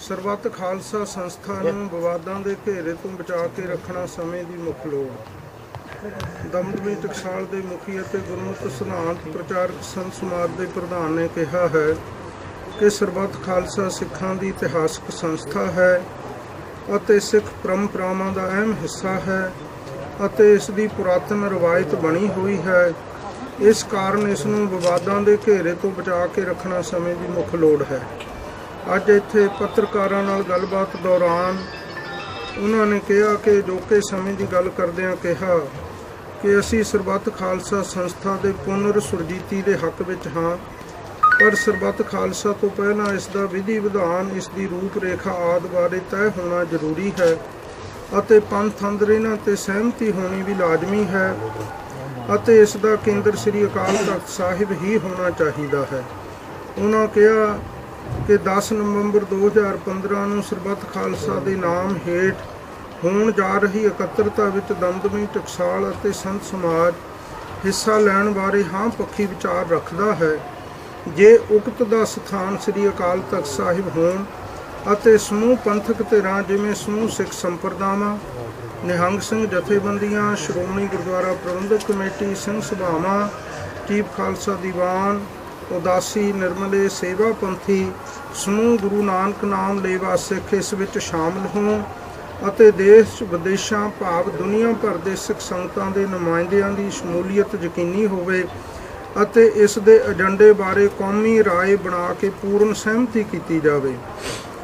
ਸਰਬੱਤ ਖਾਲਸਾ ਸੰਸਥਾ ਨੂੰ ਵਿਵਾਦਾਂ ਦੇ ਘੇਰੇ ਤੋਂ ਬਚਾ ਕੇ ਰੱਖਣਾ ਸਮੇਂ ਦੀ ਮੁੱਖ ਲੋੜ। ਦਮਦਮੀ ਟਕਸਾਲ ਦੇ ਮੁਖੀ ਅਤੇ ਗੁਰਮੁਖ ਸਿਧਾਂਤ ਪ੍ਰਚਾਰਕ ਸੰਤ ਸਮਾਜ ਦੇ ਪ੍ਰਧਾਨ ਨੇ ਕਿਹਾ ਹੈ ਕਿ ਸਰਬੱਤ ਖਾਲਸਾ ਸਿੱਖਾਂ ਦੀ ਇਤਿਹਾਸਕ ਸੰਸਥਾ ਹੈ ਅਤੇ ਸਿੱਖ ਪਰੰਪਰਾਵਾਂ ਦਾ ਅਹਿਮ ਹਿੱਸਾ ਹੈ ਅਤੇ ਇਸ ਦੀ ਪੁਰਾਤਨ ਰਵਾਇਤ ਬਣੀ ਹੋਈ ਹੈ। ਇਸ ਕਾਰਨ ਇਸ ਨੂੰ ਵਿਵਾਦਾਂ ਦੇ ਘੇਰੇ ਤੋਂ ਬਚਾ ਕੇ ਰੱਖਣਾ ਸਮੇਂ ਦੀ ਮੁੱਖ ਲੋੜ ਹੈ। ਅੱਜ ਇੱਥੇ ਪੱਤਰਕਾਰਾਂ ਨਾਲ ਗੱਲਬਾਤ ਦੌਰਾਨ ਉਹਨਾਂ ਨੇ ਕਿਹਾ ਕਿ ਜੋਕੇ ਸਮੇਂ ਦੀ ਗੱਲ ਕਰਦਿਆਂ ਕਿਹਾ ਕਿ ਅਸੀਂ ਸਰਬੱਤ ਖਾਲਸਾ ਸੰਸਥਾ ਦੇ ਪੁਨਰ ਸੁਰਜੀਤੀ ਦੇ ਹੱਕ ਵਿੱਚ ਹਾਂ, ਪਰ ਸਰਬੱਤ ਖਾਲਸਾ ਤੋਂ ਪਹਿਲਾਂ ਇਸ ਦਾ ਵਿਧੀ ਵਿਧਾਨ, ਇਸ ਦੀ ਰੂਪ ਰੇਖਾ ਆਦਿ ਬਾਰੇ ਤੈਅ ਹੋਣਾ ਜ਼ਰੂਰੀ ਹੈ ਅਤੇ ਪੰਥ ਅੰਦਰ ਇਹਨਾਂ ਤੇ ਸਹਿਮਤੀ ਹੋਣੀ ਵੀ ਲਾਜ਼ਮੀ ਹੈ ਅਤੇ ਇਸ ਦਾ ਕੇਂਦਰ ਸ੍ਰੀ ਅਕਾਲ ਤਖਤ ਸਾਹਿਬ ਹੀ ਹੋਣਾ ਚਾਹੀਦਾ ਹੈ। ਉਹਨਾਂ ਕਿਹਾ ਕਿ 10 ਨਵੰਬਰ 2015 ਨੂੰ ਸਰਬੱਤ ਖਾਲਸਾ ਦੇ ਨਾਮ ਹੇਠ ਹੋਣ ਜਾ ਰਹੀ ਇਕੱਤਰਤਾ ਵਿੱਚ ਦਮਦਮੀ ਟਕਸਾਲ ਅਤੇ ਸੰਤ ਸਮਾਜ ਹਿੱਸਾ ਲੈਣ ਬਾਰੇ ਹਾਂ ਪੱਖੀ ਵਿਚਾਰ ਰੱਖਦਾ ਹੈ। ਜੇ ਉਕਤ ਦਾ ਸਥਾਨ ਸ੍ਰੀ ਅਕਾਲ ਤਖਤ ਸਾਹਿਬ ਹੋਣ ਅਤੇ ਸਮੂਹ ਪੰਥਕ ਧਿਰਾਂ ਜਿਵੇਂ ਸਮੂਹ ਸਿੱਖ ਸੰਪਰਦਾਵਾਂ, ਨਿਹੰਗ ਸਿੰਘ ਜਥੇਬੰਦੀਆਂ, ਸ਼੍ਰੋਮਣੀ ਗੁਰਦੁਆਰਾ ਪ੍ਰਬੰਧਕ ਕਮੇਟੀ, ਸਿੰਘ ਸਭਾਵਾਂ, ਚੀਫ ਖਾਲਸਾ ਦੀਵਾਨ ਉਦਾਸੀ ਨਿਰਮਲੇ ਸੇਵਾ ਪੰਥੀ ਸਮੂਹ ਗੁਰੂ ਨਾਨਕ ਨਾਮ ਲੇਵਾ ਸਿੱਖ ਇਸ ਵਿੱਚ ਸ਼ਾਮਲ ਹੋਣ ਅਤੇ ਦੇਸ਼, ਵਿਦੇਸ਼ਾਂ, ਭਾਵ ਦੁਨੀਆ ਭਰ ਦੇ ਸਿੱਖ ਸੰਗਤਾਂ ਦੇ ਨੁਮਾਇੰਦਿਆਂ ਦੀ ਸ਼ਮੂਲੀਅਤ ਯਕੀਨੀ ਹੋਵੇ ਅਤੇ ਇਸ ਦੇ ਏਜੰਡੇ ਬਾਰੇ ਕੌਮੀ ਰਾਏ ਬਣਾ ਕੇ ਪੂਰਨ ਸਹਿਮਤੀ ਕੀਤੀ ਜਾਵੇ।